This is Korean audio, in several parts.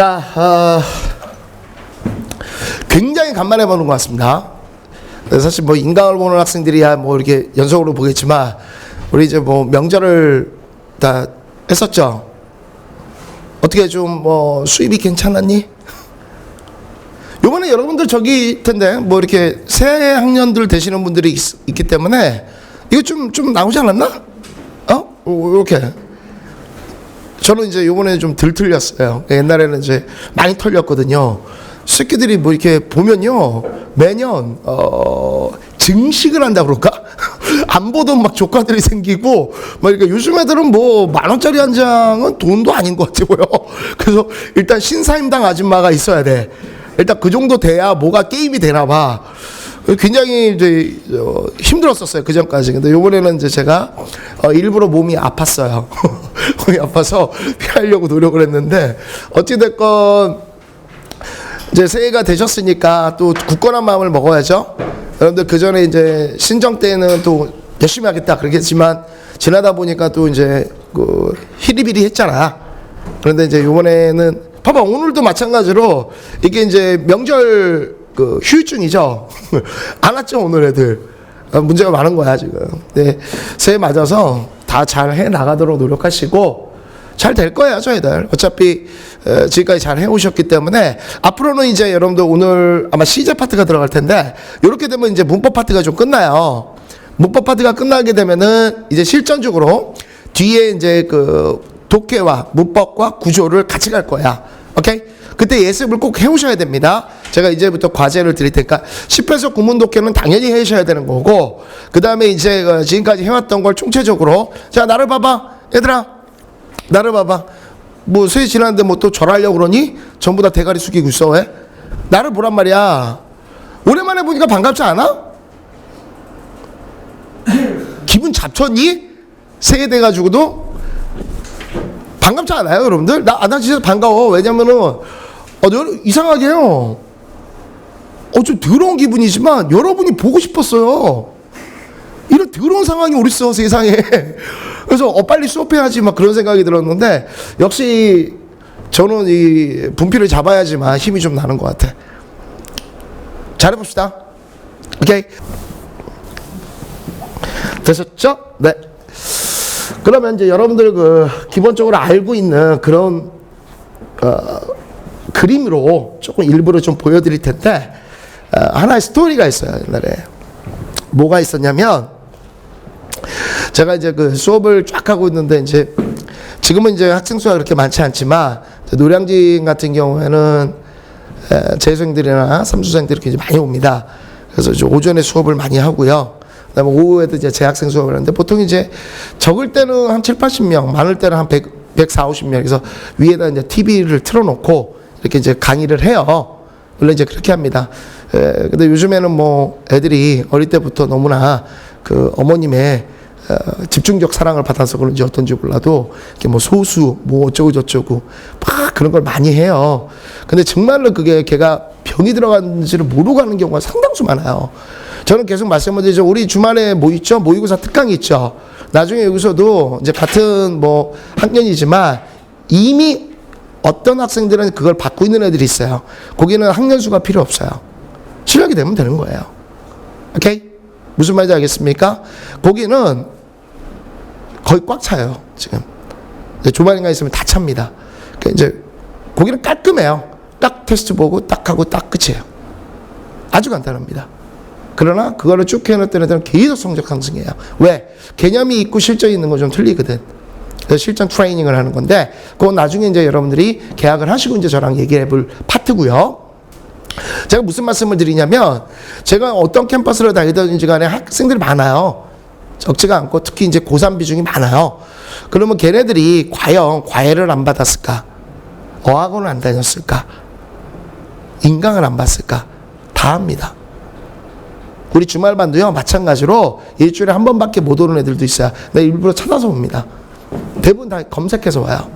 자, 어, 굉장히 간만에 보는 것 같습니다. 사실 뭐 인강을 보는 학생들이야 뭐 이렇게 연속으로 보겠지만 우리 이제 뭐 명절을 다 했었죠. 어떻게 좀 뭐 수입이 괜찮았니? 요번에 여러분들 저기 텐데 뭐 이렇게 새 학년들 되시는 분들이 있, 기 때문에 이거 좀 좀 나오지 않았나? 어? 이렇게 저는 이제 요번에 좀 덜 틀렸어요. 옛날에는 이제 많이 털렸거든요. 새끼들이 뭐 이렇게 보면요. 매년, 어, 증식을 한다 그럴까? 안 보던 막 조카들이 생기고, 막 이렇게 요즘 애들은 뭐 만원짜리 한 장은 돈도 아닌 것 같아요. 그래서 일단 신사임당 아줌마가 있어야 돼. 일단 그 정도 돼야 뭐가 게임이 되나 봐. 굉장히 이제 어, 힘들었었어요 그 전까지. 근데 요번에는 이제 제가 어, 일부러 몸이 아팠어요. 몸이 아파서 피하려고 노력을 했는데 어찌 됐건 이제 새해가 되셨으니까 또 굳건한 마음을 먹어야죠. 여러분들 그 전에 이제 신정 때는 또 열심히 하겠다 그러겠지만 지나다 보니까 또 이제 그 히리비리 했잖아. 그런데 이제 요번에는 봐봐 오늘도 마찬가지로 이게 이제 명절 그 휴유증이죠. 안 왔죠 오늘 애들. 어, 문제가 많은 거야 지금. 네, 새해 맞아서 다 잘 해 나가도록 노력하시고 잘 될 거예요 저희들. 어차피 어, 지금까지 잘 해오셨기 때문에 앞으로는 이제 여러분들 오늘 아마 시제 파트가 들어갈 텐데 이렇게 되면 이제 문법 파트가 좀 끝나요. 문법 파트가 끝나게 되면은 이제 실전적으로 뒤에 이제 그 독해와 문법과 구조를 같이 갈 거야. 오케이? 그때 예습을 꼭 해오셔야 됩니다. 제가 이제부터 과제를 드릴 테니까 10회서 구문 독해는 당연히 해셔야 되는 거고 그 다음에 이제 어, 지금까지 해왔던 걸 총체적으로 자 나를 봐봐. 얘들아 나를 봐봐. 뭐새 지났는데 뭐 또 절하려고 그러니? 전부 다 대가리 숙이고 있어 왜? 나를 보란 말이야. 오랜만에 보니까 반갑지 않아? 기분 잡쳤니? 새해 돼가지고도? 반갑지 않아요 여러분들? 나, 아, 나 진짜 반가워. 왜냐면은 어, 여- 이상하게 요 어, 좀 더러운 기분이지만 여러분이 보고 싶었어요. 이런 더러운 상황이 어딨어, 세상에. 그래서 어, 빨리 수업해야지 막 그런 생각이 들었는데 역시 저는 이 분필을 잡아야지만 힘이 좀 나는 것 같아. 잘해봅시다. 오케이. 되셨죠? 네. 그러면 이제 여러분들 그 기본적으로 알고 있는 그런 어, 그림으로 조금 일부러 좀 보여드릴 텐데 어, 하나의 스토리가 있어요 옛날에 뭐가 있었냐면 제가 이제 그 수업을 쫙 하고 있는데 이제 지금은 이제 학생 수가 그렇게 많지 않지만 노량진 같은 경우에는 에, 재수생들이나 삼수생들이 굉장히 많이 옵니다. 그래서 이제 오전에 수업을 많이 하고요. 그다음에 오후에도 이제 재학생 수업을 하는데 보통 이제 적을 때는 한 7, 80명, 많을 때는 한 100, 140, 50명. 그래서 위에다 이제 TV를 틀어놓고 이렇게 이제 강의를 해요. 원래 이제 그렇게 합니다. 에, 근데 요즘에는 뭐 애들이 어릴 때부터 너무나 그 어머님의 어, 집중적 사랑을 받아서 그런지 어떤지 몰라도 이렇게 뭐 소수 뭐 어쩌고 저쩌고 막 그런 걸 많이 해요. 근데 정말로 그게 걔가 병이 들어간지를 모르고 가는 경우가 상당수 많아요. 저는 계속 말씀을 드리죠. 우리 주말에 뭐 있죠? 모의고사 특강이 있죠. 나중에 여기서도 이제 같은 뭐 학년이지만 이미 어떤 학생들은 그걸 받고 있는 애들이 있어요. 거기는 학년 수가 필요 없어요. 실력이 되면 되는 거예요. 오케이? 무슨 말인지 알겠습니까? 거기는 거의 꽉 차요, 지금. 주말인가 있으면 다 찹니다. 그러니까 이제 거기는 깔끔해요. 딱 테스트 보고 딱 하고 딱 끝이에요. 아주 간단합니다. 그러나 그거를 쭉 해놨던 애들은 계속 성적 상승해요. 왜? 개념이 있고 실전이 있는 건 좀 틀리거든. 실전 트레이닝을 하는 건데 그건 나중에 이제 여러분들이 계약을 하시고 이제 저랑 얘기해 볼 파트고요. 제가 무슨 말씀을 드리냐면 제가 어떤 캠퍼스를 다니든지 간에 학생들이 많아요. 적지가 않고 특히 이제 고3 비중이 많아요. 그러면 걔네들이 과연 과외를 안 받았을까? 어학원을 안 다녔을까? 인강을 안 봤을까? 다 합니다. 우리 주말반도요 마찬가지로 일주일에 한 번밖에 못 오는 애들도 있어요. 나 일부러 찾아서 옵니다. 대부분 다 검색해서 와요.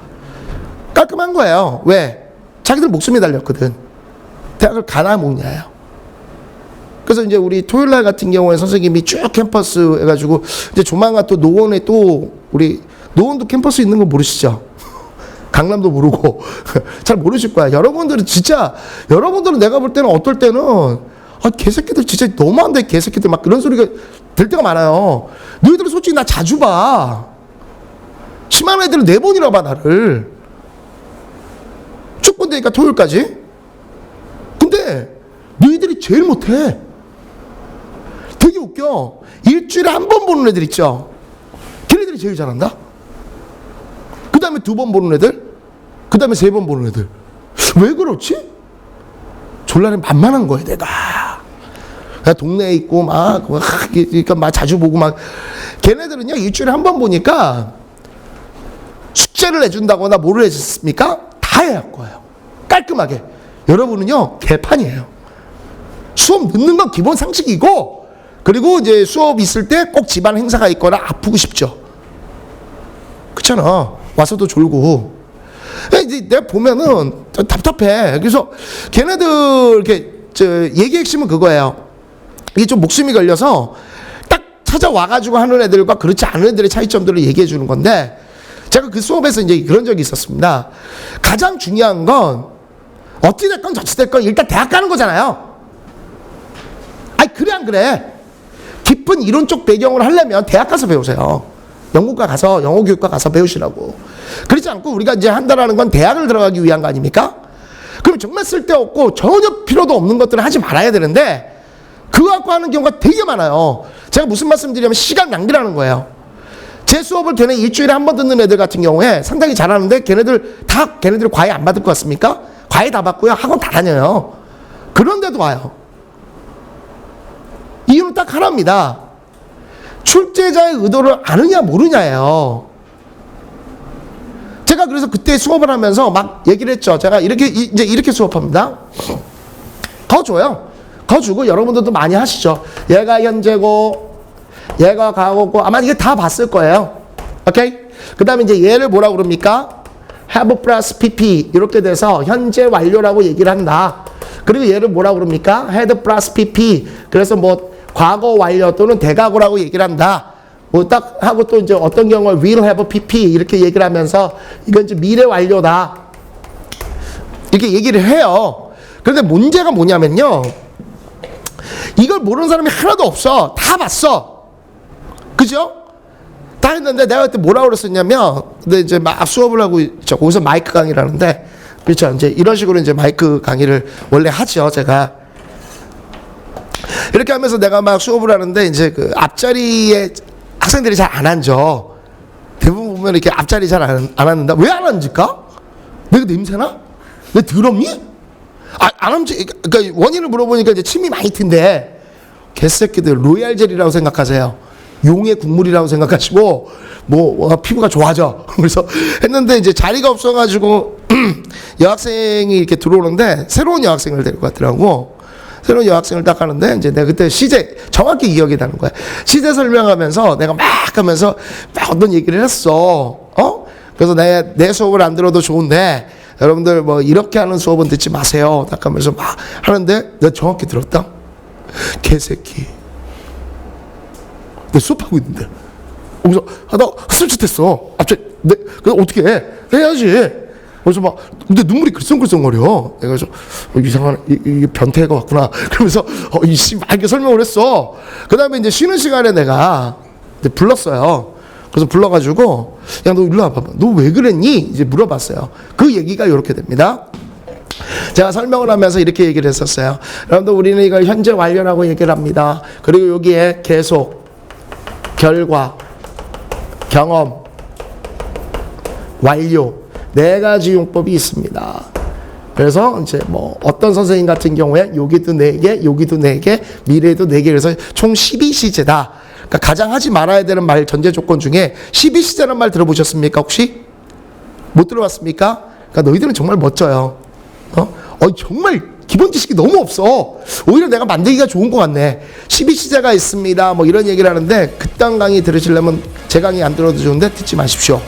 깔끔한 거예요. 왜? 자기들 목숨이 달렸거든. 대학을 가나 뭐냐요. 그래서 이제 우리 토요일 날 같은 경우에 선생님이 쭉 캠퍼스 해가지고 이제 조만간 또 노원에 또 우리 노원도 캠퍼스 있는 거 모르시죠? 강남도 모르고 잘 모르실 거야. 여러분들은 진짜 여러분들은 내가 볼 때는 어떨 때는 아 개새끼들 진짜 너무한데 개새끼들 막 그런 소리가 들 때가 많아요. 너희들은 솔직히 나 자주 봐. 심한 애들은 네 번이나 봐 나를. 축구인데니까 토요일까지. 근데 너희들이 제일 못해. 되게 웃겨. 일주일에 한 번 보는 애들 있죠. 걔네들이 제일 잘한다. 그 다음에 두 번 보는 애들. 그 다음에 세 번 보는 애들. 왜 그렇지? 졸라는 만만한 거야, 내가. 나 동네에 있고, 막, 막, 그러니까 막 자주 보고 막. 걔네들은요, 일주일에 한 번 보니까 숙제를 해준다거나 뭐를 해줬습니까? 다 해야 할 거예요. 깔끔하게. 여러분은요, 개판이에요. 수업 늦는 건 기본 상식이고, 그리고 이제 수업 있을 때 꼭 집안 행사가 있거나 아프고 싶죠. 그렇잖아. 와서도 졸고. 내가 보면은 답답해. 그래서 걔네들 이렇게 저 얘기 핵심은 그거예요. 이게 좀 목숨이 걸려서 딱 찾아와가지고 하는 애들과 그렇지 않은 애들의 차이점들을 얘기해 주는 건데 제가 그 수업에서 이제 그런 적이 있었습니다. 가장 중요한 건 어찌됐건 저찌됐건 일단 대학 가는 거잖아요. 아니 그래 안 그래? 깊은 이론적 배경을 하려면 대학 가서 배우세요. 영국과 가서 영어 교육과 가서 배우시라고. 그렇지 않고 우리가 이제 한다라는 건 대학을 들어가기 위한 거 아닙니까? 그럼 정말 쓸데없고 전혀 필요도 없는 것들은 하지 말아야 되는데 그거 갖고 하는 경우가 되게 많아요. 제가 무슨 말씀 드리냐면 시간 낭비라는 거예요. 제 수업을 걔네 일주일에 한 번 듣는 애들 같은 경우에 상당히 잘하는데 걔네들 다 걔네들 과외 안 받을 것 같습니까? 과외 다 받고요. 학원 다 다녀요. 그런데도 와요. 이유는 딱 하나입니다. 출제자의 의도를 아느냐 모르냐예요. 제가 그래서 그때 수업을 하면서 막 얘기를 했죠. 제가 이렇게 이- 이제 이렇게 수업합니다. 더 줘요. 더 주고 여러분들도 많이 하시죠. 얘가 현재고 얘가 과거고 아마 이게 다 봤을 거예요. 오케이? 그 다음에 이제 얘를 뭐라 그럽니까? have plus pp 이렇게 돼서 현재 완료라고 얘기를 한다. 그리고 얘를 뭐라 그럽니까? had plus pp 그래서 뭐 과거 완료 또는 대과거라고 얘기를 한다. 뭐 딱 하고 또 이제 어떤 경우에 will have pp 이렇게 얘기를 하면서 이건 이제 미래 완료다. 이렇게 얘기를 해요. 그런데 문제가 뭐냐면요. 이걸 모르는 사람이 하나도 없어. 다 봤어. 그죠? 다 했는데 내가 그때 뭐라고 그랬었냐면, 근데 이제 막 수업을 하고 있죠. 거기서 마이크 강의를 하는데, 그렇죠. 이제 이런 식으로 이제 마이크 강의를 원래 하죠. 제가. 이렇게 하면서 내가 막 수업을 하는데, 이제 그 앞자리에 학생들이 잘 안 앉아. 대부분 보면 이렇게 앞자리 잘안 앉는다. 왜 안 앉을까? 내가 냄새나? 내가 더럽니? 아, 안 앉지. 그러니까 원인을 물어보니까 이제 침이 많이 튄대. 개새끼들 로얄 젤이라고 생각하세요. 용의 국물이라고 생각하시고 뭐 와, 피부가 좋아져. 그래서 했는데 이제 자리가 없어가지고 여학생이 이렇게 들어오는데 새로운 여학생을 데리고 왔더라고. 새로운 여학생을 딱 하는데 이제 내가 그때 시제 정확히 기억이 나는 거야. 시제 설명하면서 내가 막 하면서 막 어떤 얘기를 했어. 어? 그래서 내, 내 수업을 안 들어도 좋은데 여러분들 뭐 이렇게 하는 수업은 듣지 마세요. 딱 하면서 막 하는데 내가 정확히 들었다. 개새끼. 내 수업하고 있는데. 거기서 하다가 헛슬짓했어. 갑자기 내, 그래서 어떻게 해? 해야지. 그래서 막 근데 눈물이 글썽글썽거려. 그래서 어, 이상한 이, 이게 변태가 왔구나. 그러면서 어, 이씨 막 이렇게 설명을 했어. 그다음에 이제 쉬는 시간에 내가 이제 불렀어요. 그래서 불러가지고 야 너 일로 와봐봐. 너 왜 그랬니? 이제 물어봤어요. 그 얘기가 이렇게 됩니다. 제가 설명을 하면서 이렇게 얘기를 했었어요. 여러분들 우리는 이걸 현재 완료라고 얘기를 합니다. 그리고 여기에 계속, 결과, 경험, 완료 네 가지 용법이 있습니다. 그래서 이제 뭐 어떤 선생님 같은 경우에 여기도 네 개, 여기도 네 개, 미래도 네 개, 그래서 총 12시제다. 그러니까 가장 하지 말아야 되는 말 전제 조건 중에 12시제라는 말 들어보셨습니까 혹시? 못 들어봤습니까? 그러니까 너희들은 정말 멋져요. 어? 어 정말 기본 지식이 너무 없어. 오히려 내가 만들기가 좋은 것 같네. 12시제가 있습니다. 뭐 이런 얘기를 하는데 그딴 강의 들으시려면 제 강의 안 들어도 좋은데 듣지 마십시오.